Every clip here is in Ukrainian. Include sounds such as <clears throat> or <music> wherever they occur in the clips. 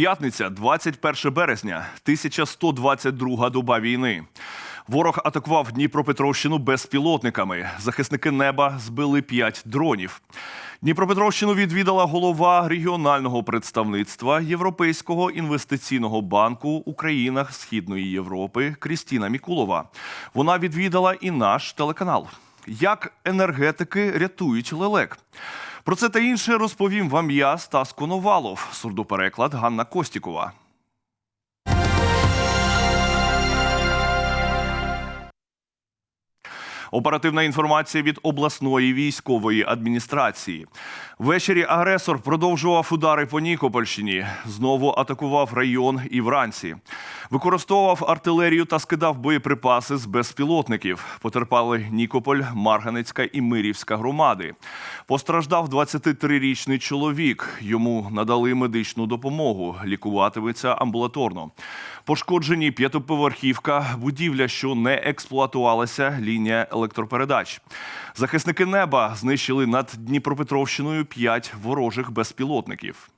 П'ятниця, 21 березня, 1122 доба війни. Ворог атакував Дніпропетровщину безпілотниками. Захисники неба збили п'ять дронів. Дніпропетровщину відвідала голова регіонального представництва Європейського інвестиційного банку у країнах Східної Європи Крістіна Мікулова. Вона відвідала і наш телеканал. Як енергетики рятують лелек? Про це та інше розповім вам я, Стас Коновалов, сурдопереклад Ганна Костікова. Оперативна інформація від обласної військової адміністрації. Ввечері агресор продовжував удари по Нікопольщині. Знову атакував район і вранці. Використовував артилерію та скидав боєприпаси з безпілотників. Потерпали Нікополь, Марганецька і Мирівська громади. Постраждав 23-річний чоловік. Йому надали медичну допомогу. Лікуватиметься амбулаторно. Пошкоджені п'ятиповерхівка, будівля, що не експлуатувалася, лінія електропередач. Захисники неба знищили над Дніпропетровщиною п'ять ворожих безпілотників.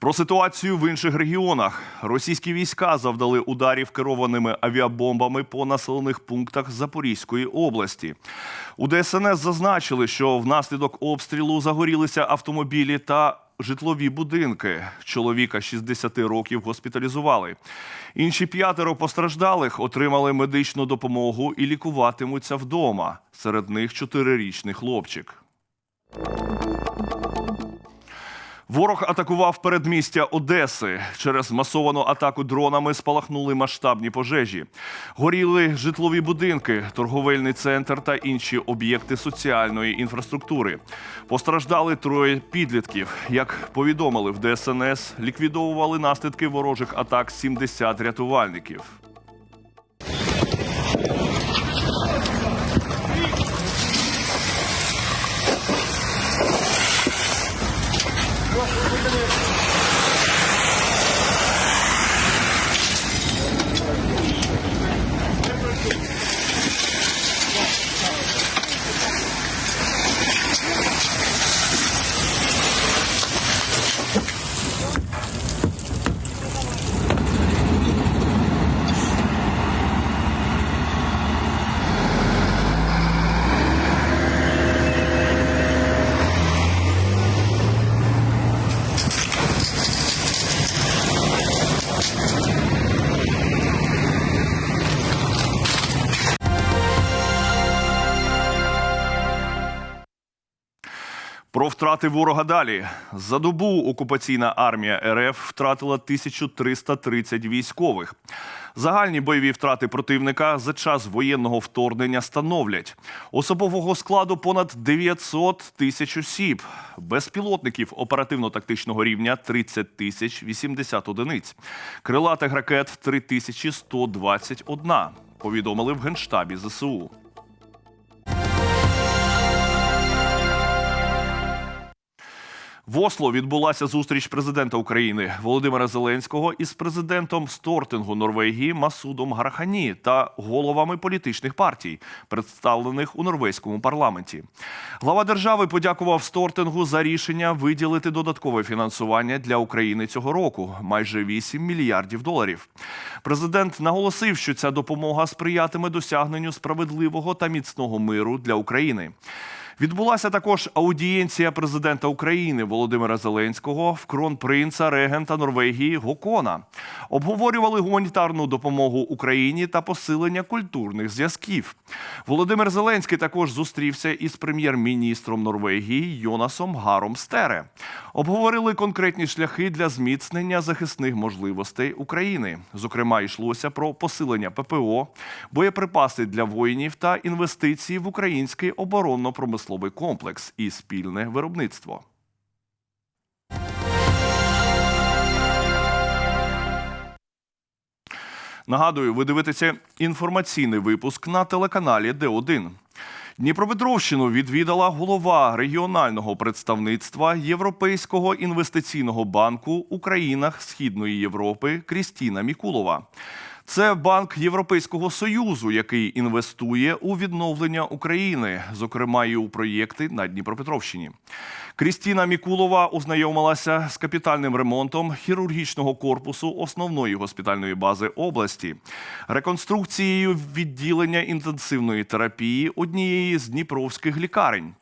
Про ситуацію в інших регіонах. Російські війська завдали ударів керованими авіабомбами по населених пунктах Запорізької області. У ДСНС зазначили, що внаслідок обстрілу загорілися автомобілі та житлові будинки. Чоловіка 60 років госпіталізували. Інші п'ятеро постраждалих отримали медичну допомогу і лікуватимуться вдома. Серед них чотирирічний хлопчик. Ворог атакував передмістя Одеси. Через масовану атаку дронами спалахнули масштабні пожежі. Горіли житлові будинки, торговельний центр та інші об'єкти соціальної інфраструктури. Постраждали троє підлітків. Як повідомили в ДСНС, ліквідовували наслідки ворожих атак 70 рятувальників. Про втрати ворога далі. За добу окупаційна армія РФ втратила 1330 військових. Загальні бойові втрати противника за час воєнного вторгнення становлять особового складу понад 900 тисяч осіб, безпілотників оперативно-тактичного рівня 30 тисяч 80 одиниць, крилатих ракет 3121, повідомили в генштабі ЗСУ. В Осло відбулася зустріч президента України Володимира Зеленського із президентом Стортингу Норвегії Масудом Гарахані та головами політичних партій, представлених у норвезькому парламенті. Глава держави подякував Стортингу за рішення виділити додаткове фінансування для України цього року майже 8 мільярдів доларів. Президент наголосив, що ця допомога сприятиме досягненню справедливого та міцного миру для України. Відбулася також аудієнція президента України Володимира Зеленського в кронпринца регента Норвегії Гокона. Обговорювали гуманітарну допомогу Україні та посилення культурних зв'язків. Володимир Зеленський також зустрівся із прем'єр-міністром Норвегії Йонасом Гаром Стере. Обговорили конкретні шляхи для зміцнення захисних можливостей України. Зокрема, йшлося про посилення ППО, боєприпаси для воїнів та інвестиції в український оборонно-промисловий комплекс і спільне виробництво. Нагадую, ви дивитеся інформаційний випуск на телеканалі Д1. Дніпропетровщину відвідала голова регіонального представництва Європейського інвестиційного банку у країнах Східної Європи Крістіна Мікулова. Це банк Європейського союзу, який інвестує у відновлення України, зокрема і у проєкти на Дніпропетровщині. Крістіна Мікулова ознайомилася з капітальним ремонтом хірургічного корпусу основної госпітальної бази області, реконструкцією відділення інтенсивної терапії однієї з дніпровських лікарень.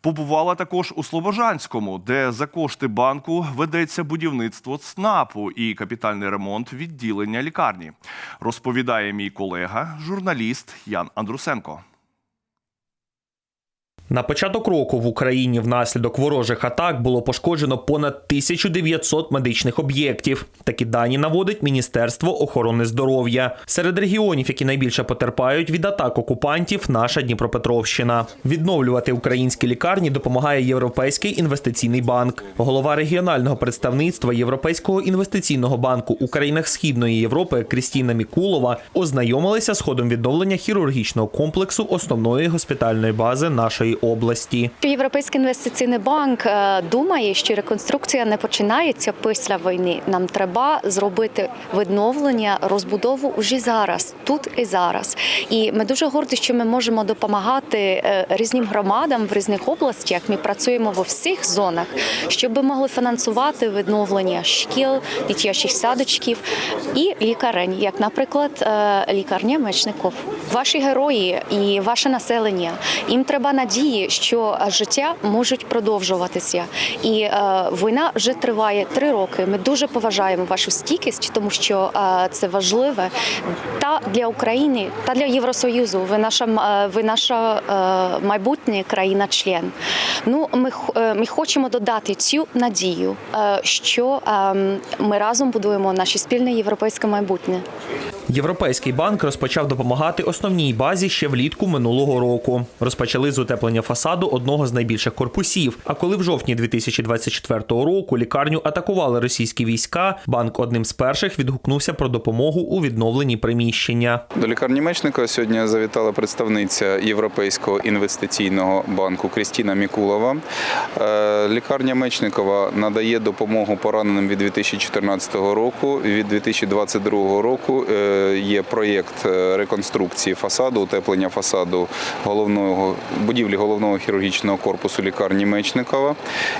Побувала також у Слобожанському, де за кошти банку ведеться будівництво ЦНАПу і капітальний ремонт відділення лікарні. Розповідає мій колега, журналіст Ян Андрусенко. На початок року в Україні внаслідок ворожих атак було пошкоджено понад 1900 медичних об'єктів. Такі дані наводить Міністерство охорони здоров'я. Серед регіонів, які найбільше потерпають від атак окупантів, наша Дніпропетровщина. Відновлювати українські лікарні допомагає Європейський інвестиційний банк. Голова регіонального представництва Європейського інвестиційного банку у країнах Східної Європи Крістіна Мікулова ознайомилася з ходом відновлення хірургічного комплексу основної госпітальної бази нашої області. Європейський інвестиційний банк е, думає, що реконструкція не починається після війни. Нам треба зробити відновлення, розбудову уже зараз, тут і зараз. І ми дуже горді, що ми можемо допомагати е, різним громадам в різних областях. Ми працюємо во всіх зонах, щоб могли фінансувати відновлення шкіл, дитячих садочків і лікарень, як, наприклад, е, лікарня мечників. Ваші герої і ваше населення їм треба надії, що е, життя можуть продовжуватися. І е, війна вже триває три роки. Ми дуже поважаємо вашу стійкість, тому що е, це важливе та для України, та для Євросоюзу. Ви наша е, ви наша е, майбутня країна-член. Ну, ми, е, ми хочемо додати цю надію, е, що е, ми разом будуємо наше спільне європейське майбутнє. Європейський банк розпочав допомагати основній базі ще влітку минулого року. Розпочали з утеплення фасаду одного з найбільших корпусів. А коли в жовтні 2024 року лікарню атакували російські війська, банк одним з перших відгукнувся про допомогу у відновленні приміщення. До лікарні Мечникова сьогодні завітала представниця Європейського інвестиційного банку Крістіна Мікулова. Е, Лікарня Мечникова надає допомогу пораненим від 2014 року. Від 2022 року е, є проєкт е, реконструкції фасаду, утеплення фасаду головного будівлі головного хірургічного корпусу лікарні Мечникова.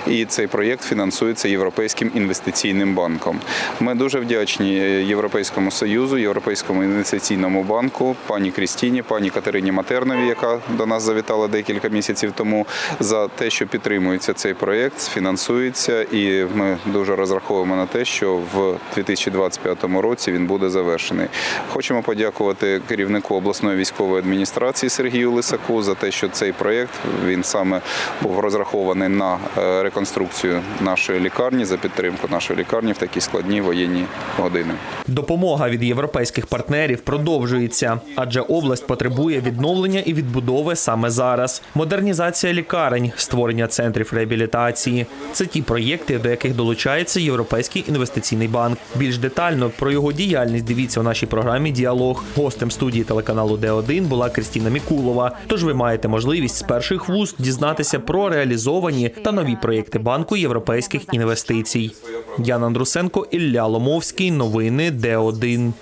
І цей проєкт фінансується Європейським інвестиційним банком. Ми дуже вдячні Європейському Союзу, Європейському інвестиційному банку, пані Крістіні, пані Катерині Матернові, яка до нас завітала декілька місяців тому, за те, що підтримується цей проєкт, фінансується, і ми дуже розраховуємо на те, що в 2025 році він буде завершений. Хочемо подякувати керівнику обласної військової адміністрації Сергію Лисаку за те, що цей проєкт він саме був розрахований на е, реконструкцію нашої лікарні за підтримку нашої лікарні в такі складні воєнні години. Допомога від європейських партнерів продовжується, адже область потребує відновлення і відбудови саме зараз. Модернізація лікарень, створення центрів реабілітації це ті проєкти, до яких долучається Європейський інвестиційний банк. Більш детально про його діяльність дивіться у нашій програмі Діалог. Гостем студії телеканалу Д1 була Крістіна Мікулова. Тож ви маєте можливість з перших вуст дізнатися про реалізовані та нові проєкти банку європейських інвестицій. Ян Андрусенко, Ілля Ломовський. Новини Д1.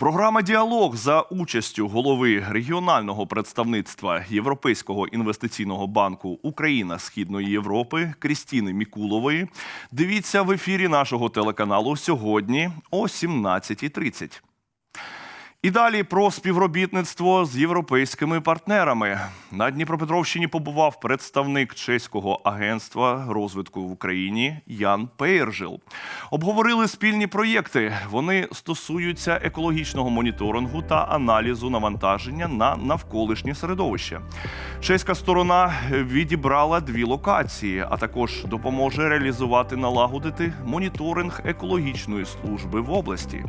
Програма Діалог за участю голови регіонального представництва Європейського інвестиційного банку Україна Східної Європи Крістіни Мікулової. Дивіться в ефірі нашого телеканалу сьогодні о 17.30. І далі про співробітництво з європейськими партнерами. На Дніпропетровщині побував представник чеського агентства розвитку в Україні Ян Пейржил. Обговорили спільні проєкти. Вони стосуються екологічного моніторингу та аналізу навантаження на навколишнє середовище. Чеська сторона відібрала дві локації, а також допоможе реалізувати налагодити моніторинг екологічної служби в області.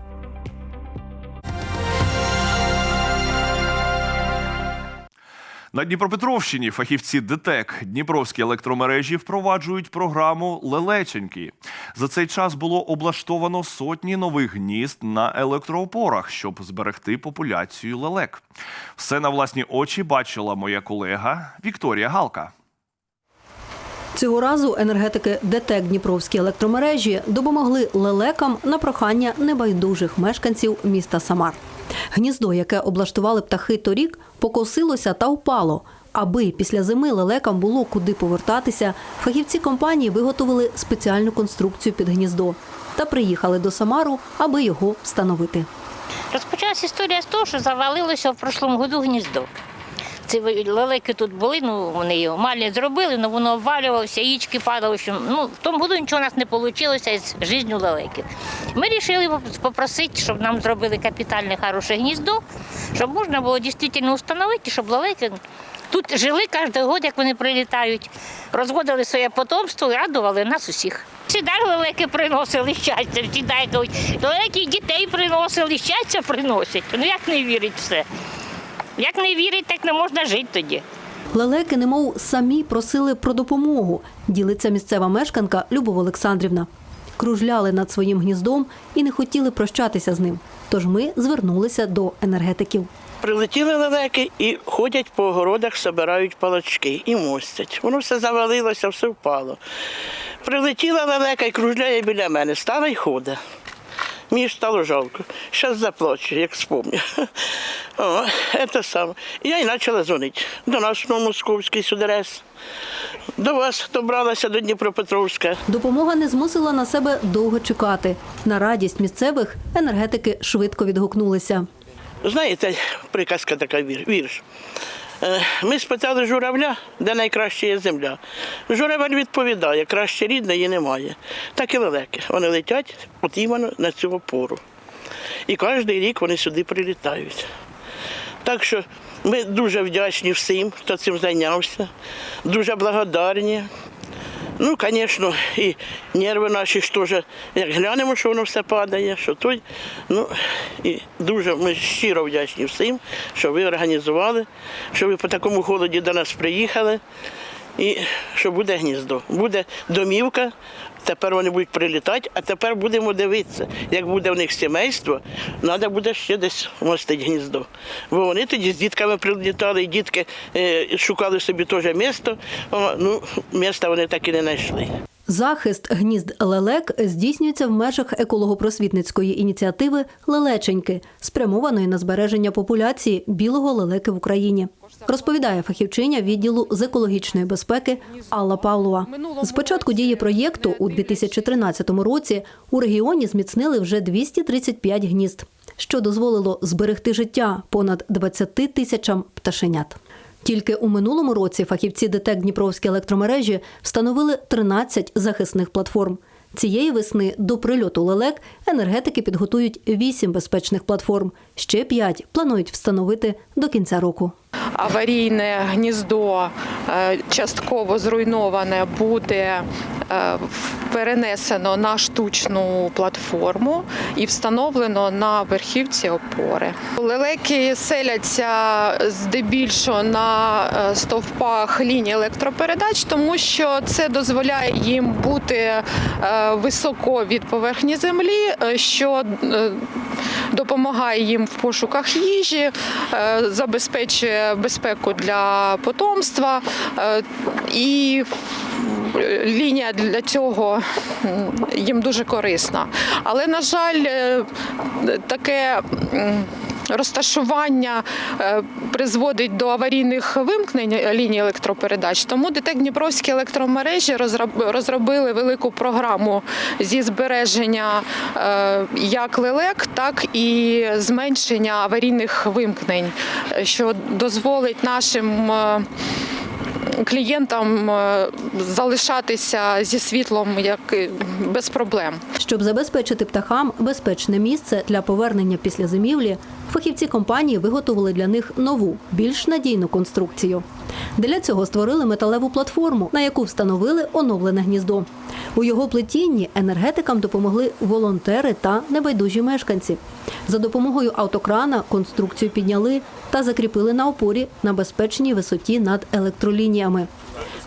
На Дніпропетровщині фахівці ДТЕК Дніпровські електромережі впроваджують програму Лелеченьки. За цей час було облаштовано сотні нових гнізд на електроопорах, щоб зберегти популяцію лелек. Все на власні очі бачила моя колега Вікторія Галка. Цього разу енергетики ДТЕК Дніпровські електромережі допомогли лелекам на прохання небайдужих мешканців міста Самар. Гніздо, яке облаштували птахи торік, покосилося та впало. Аби після зими лелекам було куди повертатися, фахівці компанії виготовили спеціальну конструкцію під гніздо та приїхали до Самару, аби його встановити. Розпочалася історія з того, що завалилося в прошлому году гніздо. Ці лелеки тут були, ну вони його малі зробили, але воно обвалювалося, яєчки падали. Ну, в тому году нічого у нас не вийшло з життю лелеків. Ми вирішили попросити, щоб нам зробили капітальне хороше гніздо, щоб можна було дійсно встановити, щоб лелеки тут жили кожен год, як вони прилітають, розводили своє потомство і радували нас усіх. Всіда лелеки приносили щастя, всіда кажуть, лелеки дітей приносили, щастя приносять. Ну як не вірить в це? Як не вірить, так не можна жити тоді. Лелеки, немов самі просили про допомогу, ділиться місцева мешканка Любов Олександрівна. Кружляли над своїм гніздом і не хотіли прощатися з ним. Тож ми звернулися до енергетиків. Прилетіли лелеки і ходять по огородах, збирають палочки і мостять. Воно все завалилося, все впало. Прилетіла лелека і кружляє біля мене, стала й ходить. Мені стало жалко. Зараз заплачу, як спомню. О, це саме. Я й почала дзвонити до нас на Московський судерез, до вас добралася до Дніпропетровська. Допомога не змусила на себе довго чекати. На радість місцевих енергетики швидко відгукнулися. Знаєте, приказка така вірш. Е, Ми спитали журавля, де найкраща є земля. Журавель відповідає, краще рідної немає. Так і лелеки. Вони летять от іменно на цю опору. І кожен рік вони сюди прилітають. Так що ми дуже вдячні всім, хто цим зайнявся, дуже благодарні. Ну, звісно, і нерви наші ж теж, як глянемо, що воно все падає, що той. Ну, і дуже ми щиро вдячні всім, що ви організували, що ви по такому холоді до нас приїхали. І що буде гніздо, буде домівка, тепер вони будуть прилітати, а тепер будемо дивитися, як буде в них сімейство, треба буде ще десь мостити гніздо. Бо вони тоді з дітками прилітали, і дітки е, шукали собі теж місто, ну, міста вони так і не знайшли. Захист гнізд лелек здійснюється в межах еколого-просвітницької ініціативи Лелеченьки, спрямованої на збереження популяції білого лелеки в Україні. Розповідає фахівчиня відділу з екологічної безпеки Алла Павлова. З початку дії проєкту у 2013 році у регіоні зміцнили вже 235 гнізд, що дозволило зберегти життя понад 20 тисячам пташенят. Тільки у минулому році фахівці ДТЕК Дніпровські електромережі встановили 13 захисних платформ. Цієї весни до прильоту лелек енергетики підготують 8 безпечних платформ. Ще 5 планують встановити до кінця року. Аварійне гніздо е, частково зруйноване буде е, перенесено на штучну платформу і встановлено на верхівці опори. Лелеки селяться здебільшого на е, стовпах лінії електропередач, тому що це дозволяє їм бути високо від поверхні землі, що допомагає їм в пошуках їжі, е, забезпечує безпеку для потомства е, і лінія для цього їм дуже корисна. Але, на жаль, е, таке. Розташування е, призводить до аварійних вимкнень ліній електропередач. Тому ДТЕК Дніпровські електромережі розроб- розробили велику програму зі збереження е, як лелек, так і зменшення аварійних вимкнень, е, що дозволить нашим. Клієнтам е, залишатися зі світлом як без проблем. Щоб забезпечити птахам безпечне місце для повернення після зимівлі, фахівці компанії виготовили для них нову, більш надійну конструкцію. Для цього створили металеву платформу, на яку встановили оновлене гніздо. У його плетінні енергетикам допомогли волонтери та небайдужі мешканці. За допомогою автокрана конструкцію підняли та закріпили на опорі на безпечній висоті над електролініями.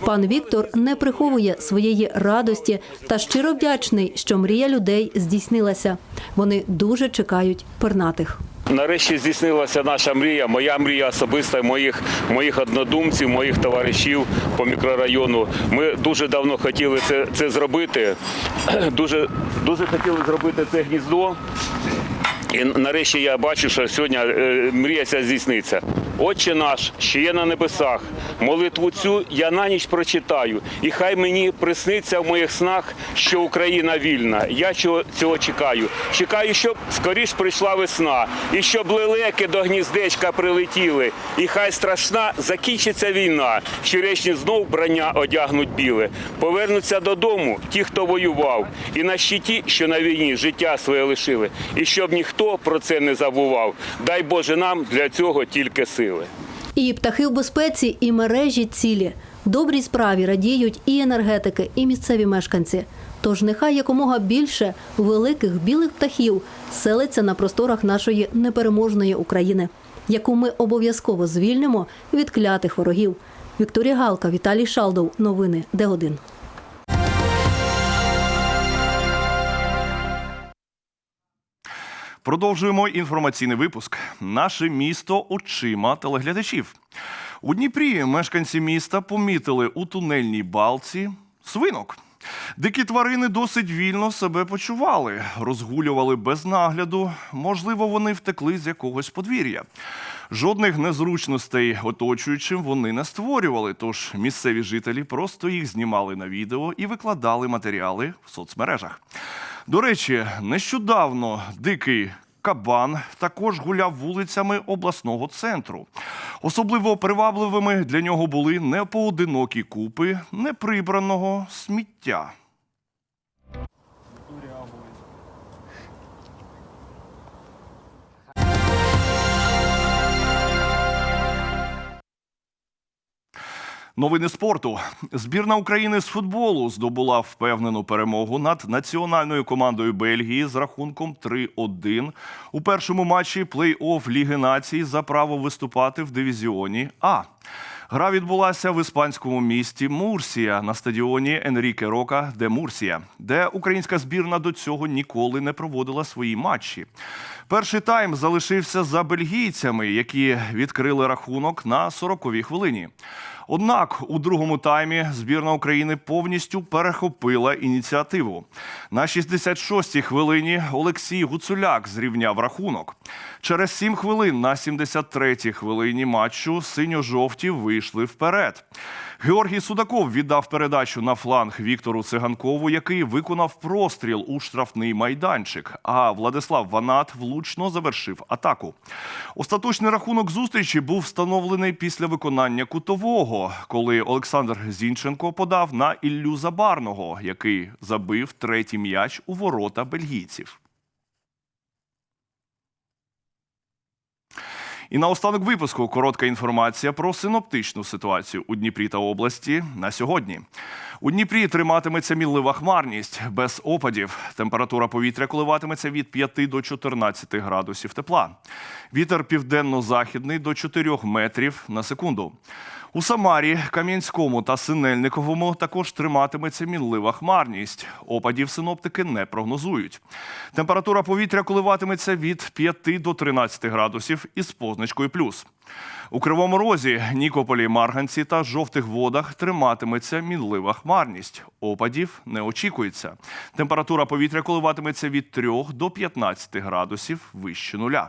Пан Віктор не приховує своєї радості та щиро вдячний, що мрія людей здійснилася. Вони дуже чекають пернатих. Нарешті здійснилася наша мрія, моя мрія особиста, моїх, моїх однодумців, моїх товаришів по мікрорайону. Ми дуже давно хотіли це, це зробити. <clears throat> Дуже, дуже хотіли зробити це гніздо. І нарешті я бачу, що сьогодні е, мрія ця здійсниться. Отче наш, що є на небесах, молитву цю я на ніч прочитаю, і хай мені присниться в моїх снах, що Україна вільна. Я цього, цього чекаю. Чекаю, щоб скоріш прийшла весна, і щоб лелеки до гніздечка прилетіли. І хай страшна закінчиться війна, щоречні знов брання одягнуть біле. Повернуться додому ті, хто воював, і на щиті, що на війні життя своє лишили. І щоб ніхто про це не забував. Дай Боже нам для цього тільки сили. І птахи в безпеці, і мережі цілі. Добрій справі радіють і енергетики, і місцеві мешканці. Тож нехай якомога більше великих білих птахів селиться на просторах нашої непереможної України, яку ми обов'язково звільнимо від клятих ворогів. Вікторія Галка, Віталій Шалдов. Новини Д1. Продовжуємо інформаційний випуск. Наше місто очима телеглядачів. У Дніпрі мешканці міста помітили у тунельній балці свинок. Дикі тварини досить вільно себе почували, розгулювали без нагляду. Можливо, вони втекли з якогось подвір'я. Жодних незручностей оточуючим вони не створювали, тож місцеві жителі просто їх знімали на відео і викладали матеріали в соцмережах. До речі, нещодавно дикий кабан також гуляв вулицями обласного центру. Особливо привабливими для нього були непоодинокі купи неприбраного сміття. Новини спорту. Збірна України з футболу здобула впевнену перемогу над національною командою Бельгії з рахунком 3-1 у першому матчі плей-офф Ліги націй за право виступати в дивізіоні А. Гра відбулася в іспанському місті Мурсія на стадіоні Енріке Рока де Мурсія, де українська збірна до цього ніколи не проводила свої матчі. Перший тайм залишився за бельгійцями, які відкрили рахунок на 40-й хвилині. Однак у другому таймі збірна України повністю перехопила ініціативу. На 66-й хвилині Олексій Гуцуляк зрівняв рахунок. Через 7 хвилин на 73-й хвилині матчу синьо-жовті вийшли вперед. Георгій Судаков віддав передачу на фланг Віктору Циганкову, який виконав простріл у штрафний майданчик. А Владислав Ванат влучно завершив атаку. Остаточний рахунок зустрічі був встановлений після виконання кутового, коли Олександр Зінченко подав на Іллю Забарного, який забив третій м'яч у ворота бельгійців. І наостанок випуску коротка інформація про синоптичну ситуацію у Дніпрі та області на сьогодні. У Дніпрі триматиметься мінлива хмарність без опадів. Температура повітря коливатиметься від 5 до 14 градусів тепла. Вітер південно-західний до 4 метрів на секунду. У Самарі, Кам'янському та Синельниковому також триматиметься мінлива хмарність. Опадів синоптики не прогнозують. Температура повітря коливатиметься від 5 до 13 градусів із позначкою плюс. У Кривому Розі, Нікополі, Марганці та жовтих водах триматиметься мінлива хмарність. Опадів не очікується. Температура повітря коливатиметься від 3 до 15 градусів вище нуля.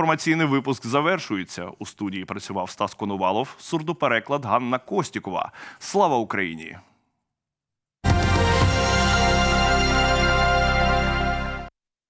інформаційний випуск завершується. У студії працював Стас Конувалов, сурдопереклад Ганна Костікова. Слава Україні!